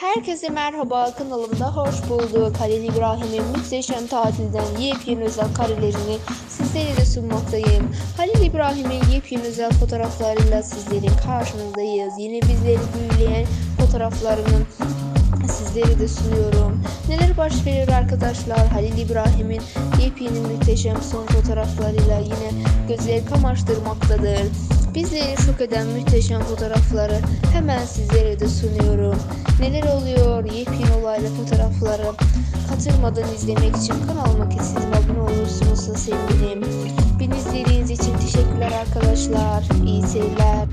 Herkese merhaba kanalımda hoş bulduk. Halil İbrahim'in muhteşem tatilden yepyeni özel karelerini sizlere de sunmaktayım. Halil İbrahim'in yepyeni özel fotoğraflarıyla sizlerin karşınızdayız. Yine bizleri büyüleyen fotoğraflarını sizlere de sunuyorum. Neler baş verir arkadaşlar? Halil İbrahim'in yepyeni muhteşem son fotoğraflarıyla yine gözleri kamaştırmaktadır. Bizleri şok eden muhteşem fotoğrafları hemen sizlere de sunuyorum. Neler oluyor? Yepyeni olaylı fotoğrafları katılmadan izlemek için kanalıma kesin abone olursunuz da sevinirim. Beni izlediğiniz için teşekkürler arkadaşlar. İyi seyirler.